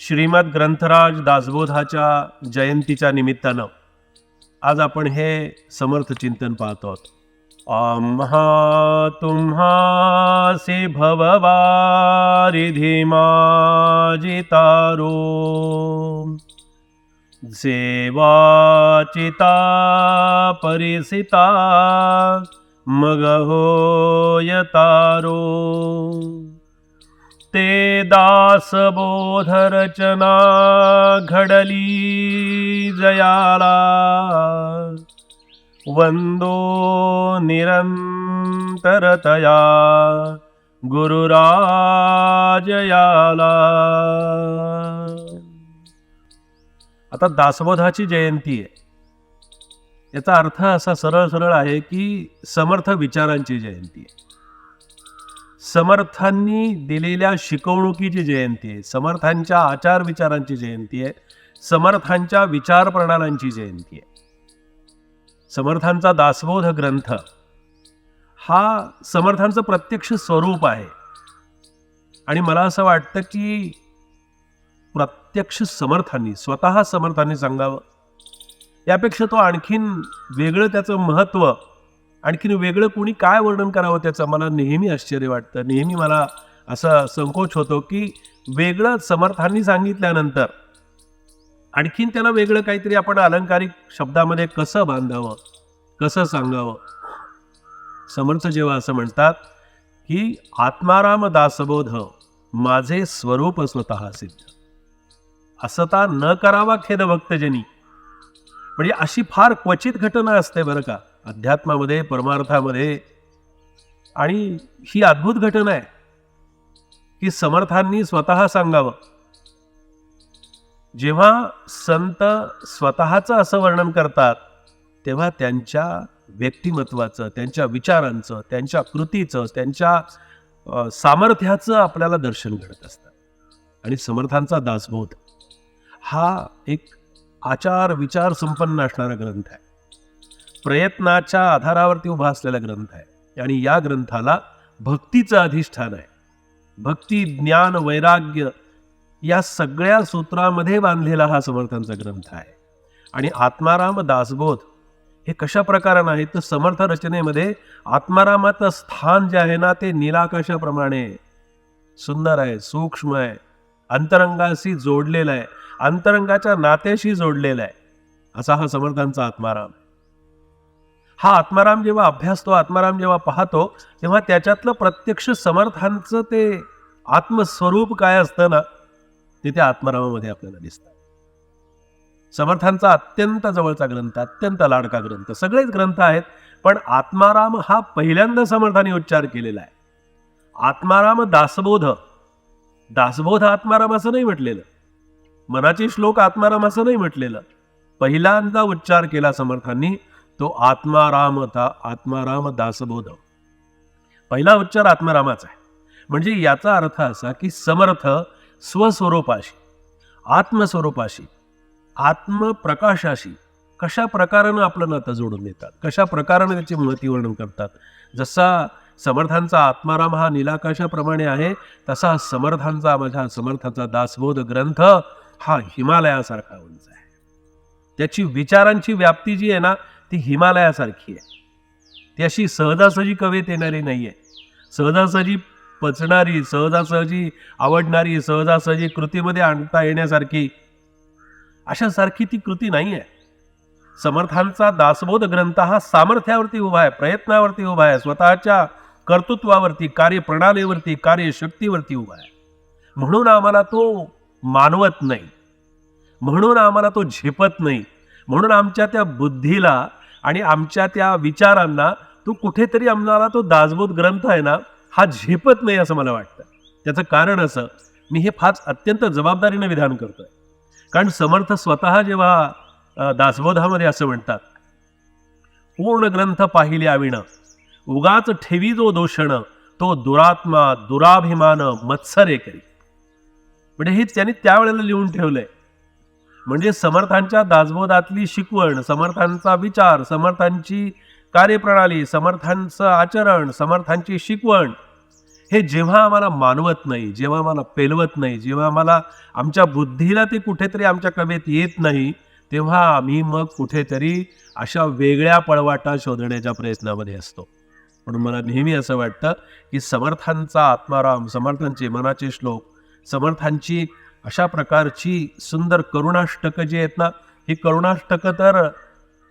श्रीमद ग्रंथराज दासबोधाच्या जयंतीच्या निमित्तानं आज आपण हे समर्थ चिंतन पाहतो आहोत. आम्हा तुम्हासी भववारिधी माझी तारो। सेवाचिता परिसिता मग होय तारो। ते दासबोध रचना घडली जयाला. वंदो निरंतरतया गुरुराजयाला आता दासबोधाची जयंती आहे. याचा अर्थ असा सरळ सरळ आहे की समर्थ विचारांची जयंती आहे. समर्थांनी दिलेल्या शिकवणुकीची जयंती आहे. समर्थांच्या आचार विचारांची जयंती आहे. समर्थांच्या विचार प्रणालांची जयंती आहे. समर्थांचा दासबोध ग्रंथ हा समर्थांचं प्रत्यक्ष स्वरूप आहे. आणि मला असं वाटतं की प्रत्यक्ष समर्थांनी स्वतः समर्थांनी सांगावं. यापेक्षा तो आणखीन वेगळं त्याचं महत्त्व आणखीन वेगळं कोणी काय वर्णन करावं त्याचं मला नेहमी आश्चर्य वाटतं. नेहमी मला असा संकोच होतो की वेगळं समर्थांनी सांगितल्यानंतर आणखीन त्याला वेगळं काहीतरी आपण अलंकारिक शब्दामध्ये कसं बांधावं कसं सांगावं? समर्थ जेव्हा असं म्हणतात की आत्माराम दासबोध माझे स्वरूप स्वतः सिद्ध. असता न करावा खेद भक्तजनी म्हणजे अशी फार क्वचित घटना असते बरं का. अध्यात्मामध्ये परमार्थामध्ये. आणि ही अद्भुत घटना आहे की समर्थांनी स्वतः सांगावं. जेव्हा संत स्वतःचं असं वर्णन करतात तेव्हा त्यांच्या व्यक्तिमत्वाचं त्यांच्या विचारांचं त्यांच्या कृतीचं त्यांच्या सामर्थ्याचं आपल्याला दर्शन घडत असतं. आणि समर्थांचा दासबोध हा एक आचार विचार संपन्न असणारा ग्रंथ आहे. प्रयत्नाच्या आधारावरती उभा असलेला ग्रंथ आहे. आणि या ग्रंथाला भक्तीचं अधिष्ठान आहे. भक्ती ज्ञान वैराग्य या सगळ्या सूत्रामध्ये बांधलेला हा समर्थांचा ग्रंथ आहे. आणि आत्माराम दासबोध हे कशा प्रकारानं आहे तर समर्थ रचनेमध्ये आत्मारामाचं स्थान जे आहे ना ते निराकाशाप्रमाणे सुंदर आहे सूक्ष्म आहे अंतरंगाशी जोडलेलं आहे अंतरंगाच्या नात्याशी जोडलेला आहे. असा हा समर्थांचा आत्माराम. हा आत्माराम जेव्हा अभ्यासतो आत्माराम जेव्हा पाहतो तेव्हा त्याच्यातलं प्रत्यक्ष समर्थांचं ते आत्मस्वरूप काय असतं ना ते त्या आत्मारामामध्ये आपल्याला दिसतं. समर्थांचा अत्यंत जवळचा ग्रंथ अत्यंत लाडका ग्रंथ सगळेच ग्रंथ आहेत पण आत्माराम हा पहिल्यांदा समर्थाने उच्चार केलेला आहे. आत्माराम दासबोध. दासबोध आत्माराम असं नाही म्हटलेलं. मनाचे श्लोक आत्माराम असं नाही म्हटलेलं. पहिल्यांदा उच्चार केला समर्थांनी तो आत्माराम आत्माराम दासबोध पहिला उच्चार आत्मारामाचा आहे. म्हणजे याचा अर्थ असा की समर्थ स्वस्वरूपाशी आत्मस्वरूपाशी आत्मप्रकाशाशी कशा प्रकारानं आपलं नातं जोडून देतात कशा प्रकारानं त्याची महती वर्णन करतात. जसा समर्थांचा आत्माराम हा निलाकाशाप्रमाणे आहे तसा समर्थांचा माझ्या समर्थांचा दासबोध ग्रंथ हा हिमालयासारखा उंच आहे. त्याची विचारांची व्याप्ती जी आहे ना ती हिमालयासारखी आहे. ती अशी सहजासहजी कवेत येणारी नाही आहे सहजासहजी पचणारी सहजासहजी आवडणारी सहजासहजी कृतीमध्ये आणता येण्यासारखी अशासारखी ती कृती नाही आहे समर्थांचा दासबोध ग्रंथ हा सामर्थ्यावरती उभा आहे प्रयत्नावरती उभा आहे स्वतःच्या कर्तृत्वावरती कार्यप्रणालीवरती कार्यशक्तीवरती उभा आहे. म्हणून आम्हाला तो मानवत नाही. म्हणून आम्हाला तो झेपत नाही. म्हणून आमच्या त्या बुद्धीला आणि आमच्या त्या विचारांना तो कुठेतरी आम्हाला तो दासबोध ग्रंथ आहे ना हा झेपत नाही असं मला वाटतं. त्याचं कारण असं मी हे फार अत्यंत जबाबदारीनं विधान करतोय. कारण समर्थ स्वतः जेव्हा दासबोधामध्ये असं म्हणतात पूर्ण ग्रंथ पाहिले आविण उगाच ठेवी जो दोषण तो दुरात्मा दुराभिमान मत्सरे करी. म्हणजे हे त्यांनी त्यावेळेला लिहून ठेवलंय. म्हणजे समर्थांच्या दासबोधातली शिकवण समर्थांचा विचार समर्थांची कार्यप्रणाली समर्थांचं आचरण समर्थांची शिकवण हे जेव्हा आम्हाला मानवत नाही जेव्हा आम्हाला पेलवत नाही जेव्हा आम्हाला आमच्या बुद्धीला ते कुठेतरी आमच्या कवेत येत नाही तेव्हा आम्ही मग कुठेतरी अशा वेगळ्या पळवाटा शोधण्याच्या प्रयत्नामध्ये असतो. म्हणून मला नेहमी असं वाटतं की समर्थांचा आत्माराम समर्थांचे मनाचे श्लोक समर्थांची अशा प्रकारची सुंदर करुणाष्टकं जी आहेत ना ही करुणाष्टकं तर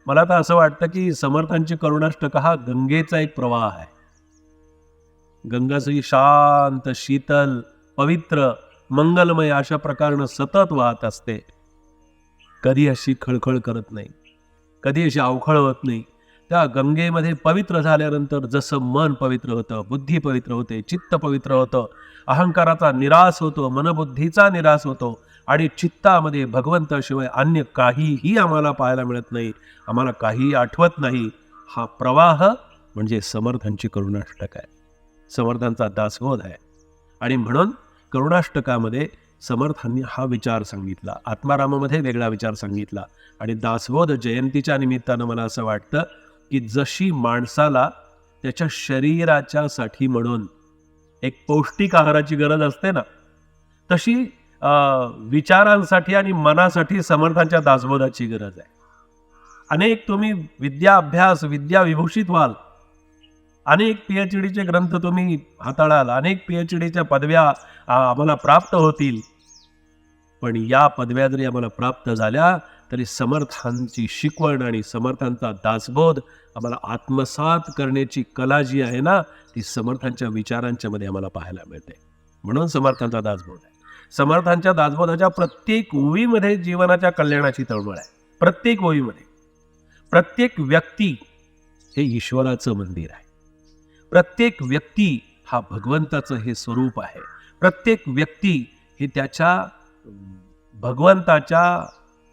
मला तर असं वाटतं की समर्थांची करुणाष्टक हा गंगेचा एक प्रवाह आहे. गंगा शांत शीतल पवित्र मंगलमय अशा प्रकारनं सतत वाहत असते. कधी अशी खळखळ करत नाही. कधी अशी अवखळ होत नाही. त्या गंगेमध्ये पवित्र झाल्यानंतर जसं मन पवित्र होतं बुद्धी पवित्र होते चित्त पवित्र होतं अहंकाराचा निराश होतो मनबुद्धीचा निराश होतो आणि चित्तामध्ये भगवंताशिवाय अन्य काहीही आम्हाला पाहायला मिळत नाही आम्हाला काही आठवत नाही. हा प्रवाह म्हणजे समर्थांची करुणाष्टक आहे. समर्थांचा दासबोध आहे. आणि म्हणून करुणाष्टकामध्ये समर्थांनी हा विचार सांगितला. आत्मारामामध्ये वेगळा विचार सांगितला. आणि दासबोध जयंतीच्या निमित्तानं मला असं वाटतं की जशी माणसाला त्याच्या शरीराच्या साठी म्हणून एक पौष्टिक आहाराची गरज असते ना तशी अं, विचारांसाठी आणि मनासाठी समर्थांच्या दासबोधाची गरज आहे. अनेक तुम्ही विद्या अभ्यास विद्या विभूषित व्हाल अनेक पी एच डीचे ग्रंथ तुम्ही हाताळाल अनेक पी एच डीच्या पदव्या आम्हाला प्राप्त होतील. पण या पदव्या जरी आम्हाला प्राप्त झाल्या तरी समर्थांची शिकवण आणि समर्थांचा दासबोध आम्हाला आत्मसात करण्याची कला जी आहे ना ती समर्थांच्या विचारांच्या मध्ये आम्हाला पाहायला मिळते. म्हणून समर्थांचा दासबोध आहे. समर्थांच्या दासबोधाच्या प्रत्येक ओळीमध्ये जीवनाच्या कल्याणाची तळमळ आहे. प्रत्येक ओळीमध्ये. प्रत्येक व्यक्ती हे ईश्वराचं मंदिर आहे. प्रत्येक व्यक्ती हा भगवंताचं हे स्वरूप आहे. प्रत्येक व्यक्ती हे त्याच्या भगवंताच्या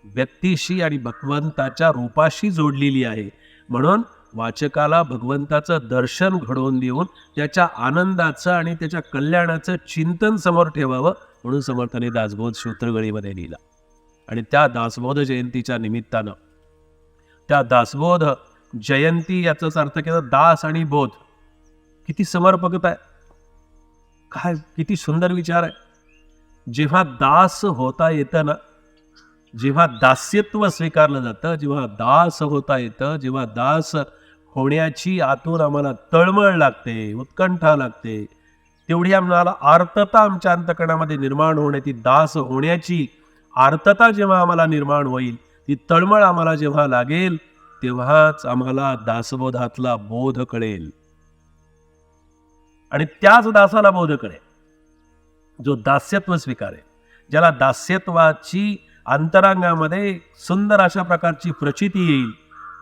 व्यक्तीशी आणि भगवंताच्या रूपाशी जोडलेली आहे. म्हणून वाचकाला भगवंताचं दर्शन घडवून देऊन त्याच्या आनंदाचं आणि त्याच्या कल्याणाचं चिंतन समोर ठेवावं म्हणून समर्थाने दासबोध सूत्रगळीमध्ये लिहिला. आणि त्या दासबोध जयंतीच्या निमित्तानं त्या दासबोध जयंती याचाच अर्थ केला दास आणि बोध किती समर्पकता आहे. काय किती सुंदर विचार आहे. जेव्हा दास होता येतं ना जेव्हा दास्यत्व स्वीकारलं जातं जेव्हा दास होता येतं जेव्हा दास होण्याची आतून आम्हाला तळमळ लागते उत्कंठा लागते तेवढी आम्हाला आर्तता आमच्या अंतकणामध्ये निर्माण होण्याची दास होण्याची आर्तता जेव्हा आम्हाला निर्माण होईल ती तळमळ आम्हाला जेव्हा लागेल तेव्हाच आम्हाला दासबोधातला बोध कळेल. आणि त्याच दासाला बोध कळेल. जो दास्यत्व स्वीकारेल ज्याला दास्यत्वाची अंतरांगामध्ये सुंदर अशा प्रकारची प्रचिती येईल.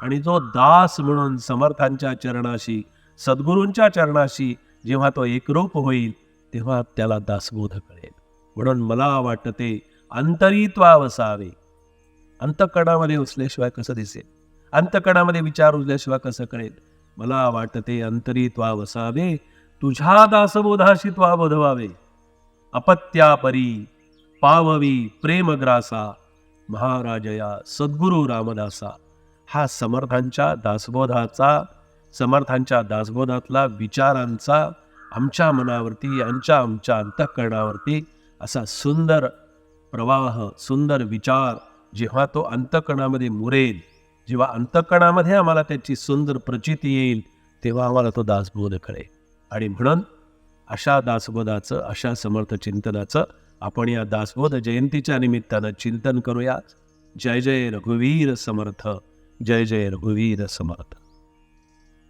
आणि जो दास म्हणून समर्थांच्या चरणाशी सद्गुरूंच्या चरणाशी जेव्हा तो एकरूप होईल तेव्हा त्याला दासबोध कळेल. म्हणून मला वाटते अंतरित्वा वसावे अंतकणामध्ये उचल्याशिवाय कसं दिसेल? अंतकणामध्ये विचार उचल्याशिवाय कसं कळेल? मला वाटते अंतरित्वा वसावे तुझ्या दासबोधाशी त्वा बोधवावे अपत्यापरी. पाववी प्रेमग्रासा महाराजया सद्गुरू रामदासा. हा समर्थांच्या दासबोधाचा समर्थांच्या दासबोधातला विचारांचा आमच्या मनावरती यांच्या आमच्या अंतःकरणावरती असा सुंदर प्रवाह सुंदर विचार जेव्हा तो अंतकणामध्ये मुरेल जेव्हा अंतकणामध्ये आम्हाला त्याची सुंदर प्रचिती येईल तेव्हा आम्हाला तो दासबोध कळेल. आणि म्हणून अशा दासबोधाचं अशा समर्थ चिंतनाचं आपण या दासबोध जयंतीच्या निमित्तानं चिंतन करूया. जय जय रघुवीर समर्थ. जय जय रघुवीर समर्थ.